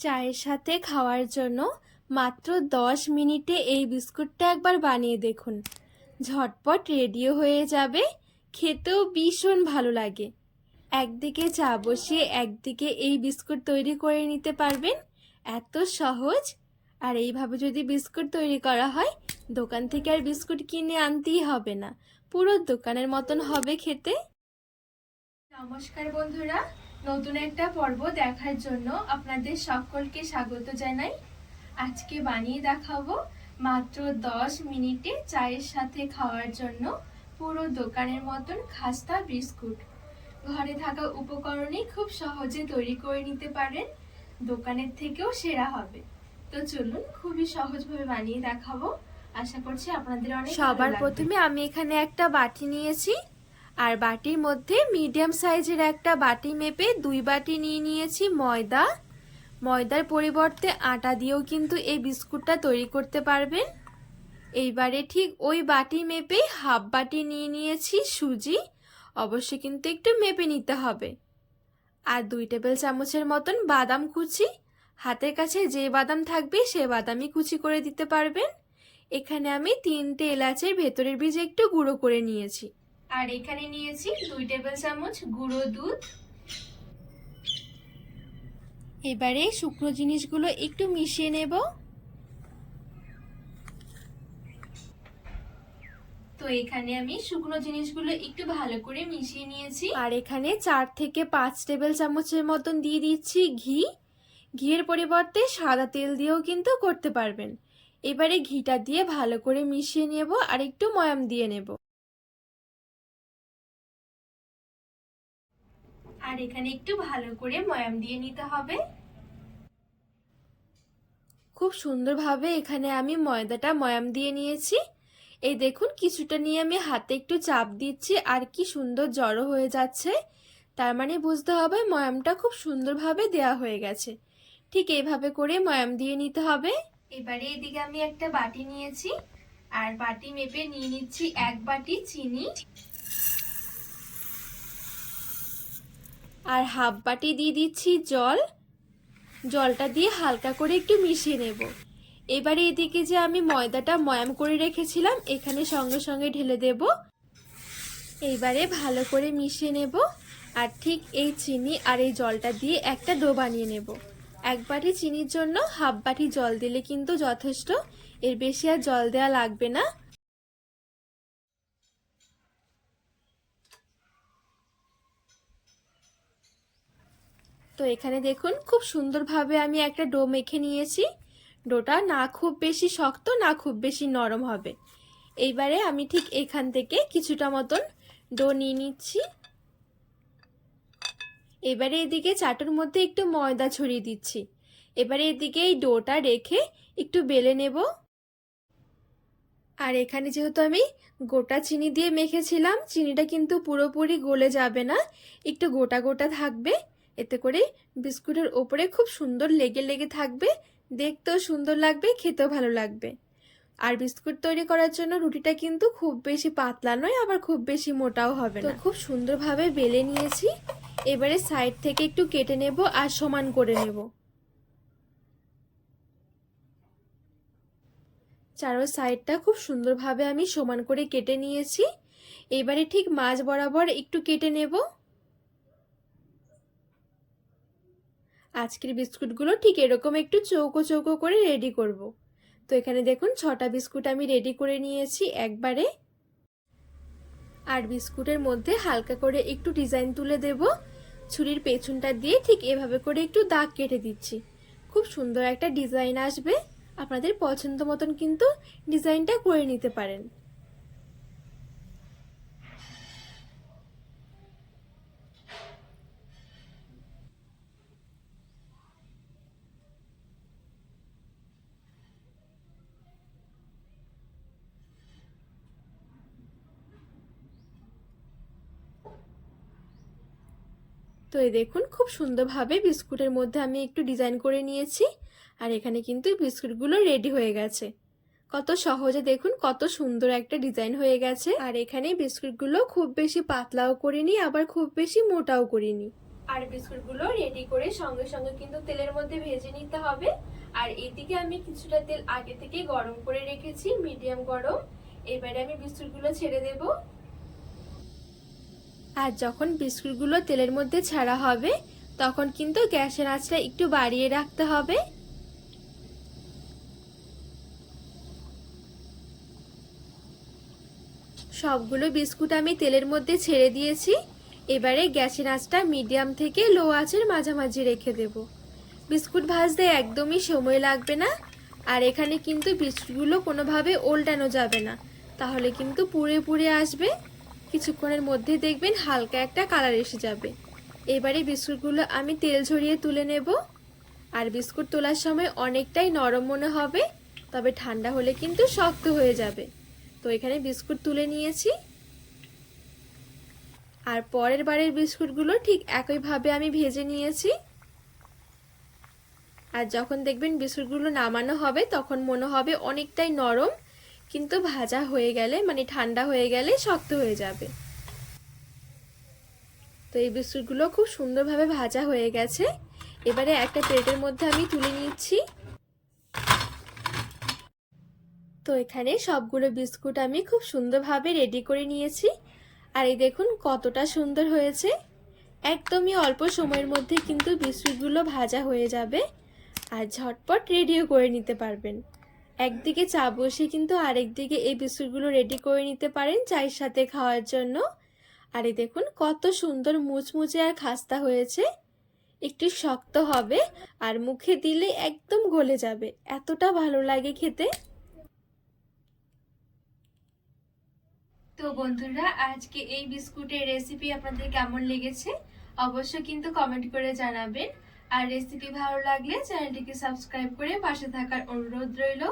চায়ের সাথে খাওয়ার জন্য মাত্র দশ মিনিটে এই বিস্কুটটা একবার বানিয়ে দেখুন। ঝটপট রেডিও হয়ে যাবে, খেতেও ভীষণ ভালো লাগে। একদিকে চা বসিয়ে একদিকে এই বিস্কুট তৈরি করে নিতে পারবেন, এত সহজ। আর এইভাবে যদি বিস্কুট তৈরি করা হয়, দোকান থেকে আর বিস্কুট কিনে আনতেই হবে না, পুরো দোকানের মতন হবে খেতে। নমস্কার বন্ধুরা নতুন একটা পর্ব দেখার জন্য আপনাদের সকলকে স্বাগত জানাই। আজকে বানিয়ে দেখাবো মাত্র দশ মিনিটে চায়ের সাথে খাওয়ার জন্য পুরো দোকানের মতন খাস্তা বিস্কুট। ঘরে থাকা উপকরণে খুব সহজে তৈরি করে নিতে পারেন। দোকানের থেকেও সেরা হবে। তো চলুন খুবই সহজভাবে বানিয়ে দেখাবো। আশা করছি আপনাদের অনেক সবার প্রথমে আমি এখানে একটা বাটি নিয়েছি। আর বাটির মধ্যে মিডিয়াম সাইজের একটা বাটি মেপে দুই বাটি নিয়ে নিয়েছি ময়দা। ময়দার পরিবর্তে আটা দিয়েও কিন্তু এই বিস্কুটটা তৈরি করতে পারবেন। এইবারে ঠিক ওই বাটি মেপে হাফ বাটি নিয়ে নিয়েছি সুজি। অবশ্যই কিন্তু একটু মেপে নিতে হবে। আর দুই টেবিল চামচের মতন বাদাম কুচি। হাতের কাছে যে বাদাম থাকবে সে বাদামই কুচি করে দিতে পারবেন। এখানে আমি তিনটে এলাচের ভেতরের বীজ একটু গুঁড়ো করে নিয়েছি। আর এখানে নিয়েছি দুই টেবিল চামচ গুঁড়ো দুধ। এবারে শুকনো জিনিসগুলো একটু মিশিয়ে নেব। তো এখানে আমি শুকনো জিনিসগুলো একটু ভালো করে মিশিয়ে নিয়েছি। আর এখানে চার থেকে পাঁচ টেবিল চামচের মতন দিয়ে দিচ্ছি ঘি। ঘিয়ের পরিবর্তে সাদা তেল দিয়েও কিন্তু করতে পারবেন। এবারে ঘিটা দিয়ে ভালো করে মিশিয়ে নেব আর একটু ময়াম দিয়ে নেব। আর এখানে একটু ভালো করে ময়াম দিয়ে নিতে হবে। খুব সুন্দরভাবে এখানে আমি ময়দাটা ময়াম দিয়ে নিয়েছি। এই দেখুন কিছুটা নিয়ে আমি হাতে একটু চাপ দিচ্ছি আর কি সুন্দর জড়ো হয়ে যাচ্ছে। তার মানে বুঝতে হবে ময়ামটা খুব সুন্দরভাবে দেয়া হয়ে গেছে। ঠিক এইভাবে করে ময়াম দিয়ে নিতে হবে। এবারে এদিকে আমি একটা বাটি নিয়েছি আর বাটি মেপে নিয়ে নিচ্ছি এক বাটি চিনি। আর হাফ বাটি দিয়ে দিচ্ছি জল। জলটা দিয়ে হালকা করে একটু মিশিয়ে নেব। এবারে এদিকে যে আমি ময়দাটা ময়াম করে রেখেছিলাম, এখানে সঙ্গে সঙ্গে ঢেলে দেব। এইবারে ভালো করে মিশিয়ে নেব আর ঠিক এই চিনি আর এই জলটা দিয়ে একটা ডো বানিয়ে নেব। এক বাটি চিনির জন্য হাফ বাটি জল দিলে কিন্তু যথেষ্ট, এর বেশি আর জল দেওয়া লাগবে না। তো এখানে দেখুন, খুব সুন্দরভাবে আমি একটা ডো মেখে নিয়েছি। ডোটা না খুব বেশি শক্ত, না খুব বেশি নরম হবে। এইবারে আমি ঠিক এখান থেকে কিছুটা মতন ডো নিয়ে নিচ্ছি। এবারে এদিকে চাটুর মধ্যে একটু ময়দা ছড়িয়ে দিচ্ছি। এবারে এদিকে এই ডোটা রেখে একটু বেলে নেব। আর এখানে যেহেতু আমি গোটা চিনি দিয়ে মেখেছিলাম, চিনিটা কিন্তু পুরোপুরি গলে যাবে না, একটু গোটা গোটা থাকবে। এতে করে বিস্কুটের ওপরে খুব সুন্দর লেগে লেগে থাকবে, দেখতেও সুন্দর লাগবে, খেতেও ভালো লাগবে। আর বিস্কুট তৈরি করার জন্য রুটিটা কিন্তু খুব বেশি পাতলা নয়, আবার খুব বেশি মোটাও হবে না। খুব সুন্দরভাবে বেলে নিয়েছি, এবারে সাইড থেকে একটু কেটে নেব আর সমান করে নেব। চারো সাইডটা খুব সুন্দরভাবে আমি সমান করে কেটে নিয়েছি, এবারে ঠিক মাঝ বরাবর একটু কেটে নেব। আজকের বিস্কুটগুলো ঠিক এরকম একটু চৌকো চৌকো করে রেডি করব। তো এখানে দেখুন, ছটা বিস্কুট আমি রেডি করে নিয়েছি একবারে। আর বিস্কুটের মধ্যে হালকা করে একটু ডিজাইন তুলে দেব। ছুরির পেছনটা দিয়ে ঠিক এভাবে করে একটু দাগ কেটে দিচ্ছি। খুব সুন্দর একটা ডিজাইন আসবে। আপনাদের পছন্দ মতন কিন্তু ডিজাইনটা করে নিতে পারেন। তো এই দেখুন, খুব সুন্দরভাবে বিস্কুটের মধ্যে আমি একটু ডিজাইন করে নিয়েছি, আর এখানে কিন্তু বিস্কুটগুলো রেডি হয়ে গেছে। কত সহজে দেখুন, কত সুন্দর একটা ডিজাইন হয়ে গেছে, আর এখানে বিস্কুটগুলো খুব বেশি পাতলাও করিনি, আবার খুব বেশি মোটাও করিনি। আর বিস্কুটগুলো রেডি করে সঙ্গে সঙ্গে কিন্তু তেলের মধ্যে ভেজে নিতে হবে, আর এদিকে আমি কিছুটা তেল আগে থেকে গরম করে রেখেছি, মিডিয়াম গরম। এবারে আমি বিস্কুটগুলো ছেড়ে দেব। আর যখন বিস্কুটগুলো তেলের মধ্যে ছাড়া হবে, তখন কিন্তু গ্যাসের আঁচটা একটু বাড়িয়ে রাখতে হবে। সবগুলো বিস্কুট আমি তেলের মধ্যে ছেড়ে দিয়েছি। এবারে গ্যাসের আঁচটা মিডিয়াম থেকে লো আঁচের মাঝামাঝি রেখে দেব। বিস্কুট ভাজতে একদমই সময় লাগবে না, আর এখানে কিন্তু বিস্কুটগুলো কোনোভাবে ওল্টানো যাবে না। তাহলে কিন্তু পুড়ে পুড়ে আসবে। কিছুক্ষণের মধ্যে দেখবেন হালকা একটা কালার এসে যাবে। এবারে বিস্কুটগুলো আমি তেল ঝরিয়ে তুলে নেব। আর বিস্কুট তোলার সময় অনেকটাই নরম মনে হবে, তবে ঠান্ডা হলে কিন্তু শক্ত হয়ে যাবে। তো এখানে বিস্কুট তুলে নিয়েছি। আর পরের বারের বিস্কুটগুলো ঠিক একইভাবে আমি ভেজে নিয়েছি। আর যখন দেখবেন বিস্কুটগুলো নামানো হবে, তখন মনে হবে অনেকটাই নরম। কিন্তু ভাজা হয়ে গেলে মানে ঠান্ডা হয়ে গেলে শক্ত হয়ে যাবে। তো এই বিস্কুটগুলো খুব সুন্দরভাবে ভাজা হয়ে গেছে। এবারে একটা প্লেটের মধ্যে আমি তুলে নিচ্ছি। তো এখানে সবগুলো বিস্কুট আমি খুব সুন্দরভাবে রেডি করে নিয়েছি। আর এই দেখুন কতটা সুন্দর হয়েছে। একদমই অল্প সময়ের মধ্যে কিন্তু বিস্কুটগুলো ভাজা হয়ে যাবে। আর ঝটপট রেডিও করে নিতে পারবেন। একদিকে চা বসে কিন্তু আরেকদিকে এই বিস্কুটগুলো রেডি করে নিতে পারেন চায়ের সাথে খাওয়ার জন্য। আর দেখুন, কত সুন্দর মুচমুচে আর খাস্তা হয়েছে। একটু শক্ত হবে আর মুখে দিলে একদম গলে যাবে। এতটা ভালো লাগে খেতে। তো বন্ধুরা, আজকে এই বিস্কুটের রেসিপি আপনাদের কেমন লেগেছে? অবশ্যই কিন্তু কমেন্ট করে জানাবেন। আর রেসিপি ভালো লাগলে চ্যানেলটিকে সাবস্ক্রাইব করে পাশে থাকার অনুরোধ রইল।